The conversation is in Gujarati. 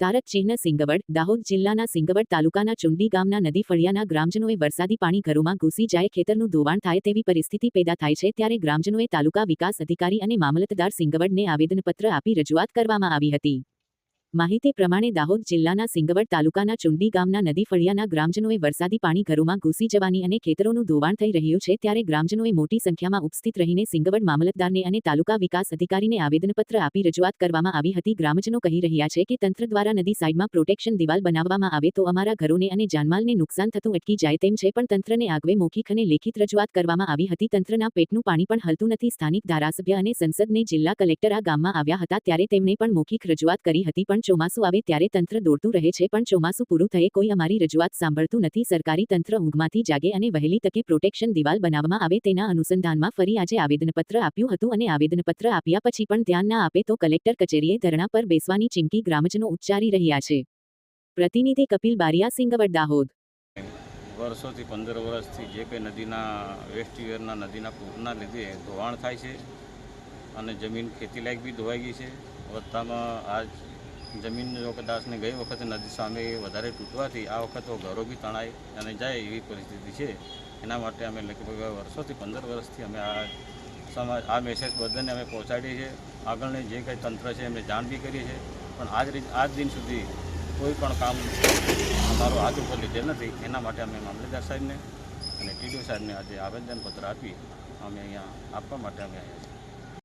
તારક ચિહ્ન સિંગવડ, દાહોદ જિલ્લાના સિંગવડ તાલુકાના ચુંડી ગામના નદી ફળિયાના ગ્રામજનોએ વરસાદી પાણી ઘરોમાં ઘૂસી જાય, ખેતરનું ધોવાણ થાય તેવી પરિસ્થિતિ પેદા થાય છે, ત્યારે ગ્રામજનોએ તાલુકા વિકાસ અધિકારી અને મામલતદાર સિંગવડને આવેદનપત્ર આપી રજૂઆત કરવામાં આવી હતી. માહિતી પ્રમાણે દાહોદ જિલ્લાના સિંગવડ તાલુકાના ચુંડી ગામના નદી ફળિયાના ગ્રામજનોએ વરસાદી પાણી ઘરોમાં ઘૂસી જવાની અને ખેતરોનું ધોવાણ થઈ રહ્યું છે ત્યારે ગ્રામજનોએ મોટી સંખ્યામાં ઉપસ્થિત રહીને સિંગવડ મામલતદારને અને તાલુકા વિકાસ અધિકારીને આવેદનપત્ર આપી રજૂઆત કરવામાં આવી હતી. ગ્રામજનો કહી રહ્યા છે કે તંત્ર દ્વારા નદી સાઇડમાં પ્રોટેક્શન દિવાલ બનાવવામાં આવે તો અમારા ઘરોને અને જાનમાલને નુકસાન થતું અટકી જાય તેમ છે, પણ તંત્રને આગવે મૌખિક અને લેખિત રજૂઆત કરવામાં આવી હતી. તંત્રના પેટનું પાણી પણ હલતું નથી. સ્થાનિક ધારાસભ્ય અને સંસદને જિલ્લા કલેક્ટર આ ગામમાં આવ્યા હતા ત્યારે તેમણે પણ મૌખિક રજૂઆત કરી હતી, પણ ચોમાસું આવે ત્યારે તંત્ર દોડતું રહે છે, પણ ચોમાસું પૂરું થયે કોઈ અમારી રજૂઆત સાંભળતું નથી. સરકારી તંત્ર ઊંઘમાંથી જાગે અને વહેલી તકે પ્રોટેક્શન દિવાલ બનાવવામાં આવે તેના અનુસંધાનમાં ફરી આજે આવેદનપત્ર આપ્યું હતું અને આવેદનપત્ર આપ્યા પછી પણ ધ્યાન ના આપે તો કલેક્ટર કચેરીએ ધરણા પર બેસવાની ચીમકી ગ્રામજનો ઉચ્ચારી રહ્યા છે. પ્રતિનિધિ કપિલ બારિયા, સિંગવડ, દાહોદ. વર્ષોથી પંદર વર્ષથી જે કંઈ નદીના વેસ્ટિવેરના નદીના પૂરના લીધે ધોવાણ થાય છે અને જમીન ખેતીલાયક બી ધોવાઈ ગઈ છે. વત્તામાં આજ જમીન કદાચને ગઈ વખતે નદી સામે વધારે તૂટવાથી આ વખત ઘરો બી તણાઈ અને જાય એવી પરિસ્થિતિ છે. એના માટે અમે લગભગ વર્ષોથી પંદર વર્ષથી અમે આ સમાજ, આ મેસેજ બધાને અમે પહોંચાડીએ છીએ. આગળની જે કંઈ તંત્ર છે એમને જાણ બી કરીએ છીએ. પણ આજ રીત, આજ દિન સુધી કોઈ પણ કામ અમારો હાથ ઉપર લીધેલ નથી. એના માટે અમે મામલેદાર સાહેબને અને ટીડીઓ સાહેબને આજે આવેદનપત્ર આપી અમે અહીંયા આપવા માટે અમે આવ્યા છીએ.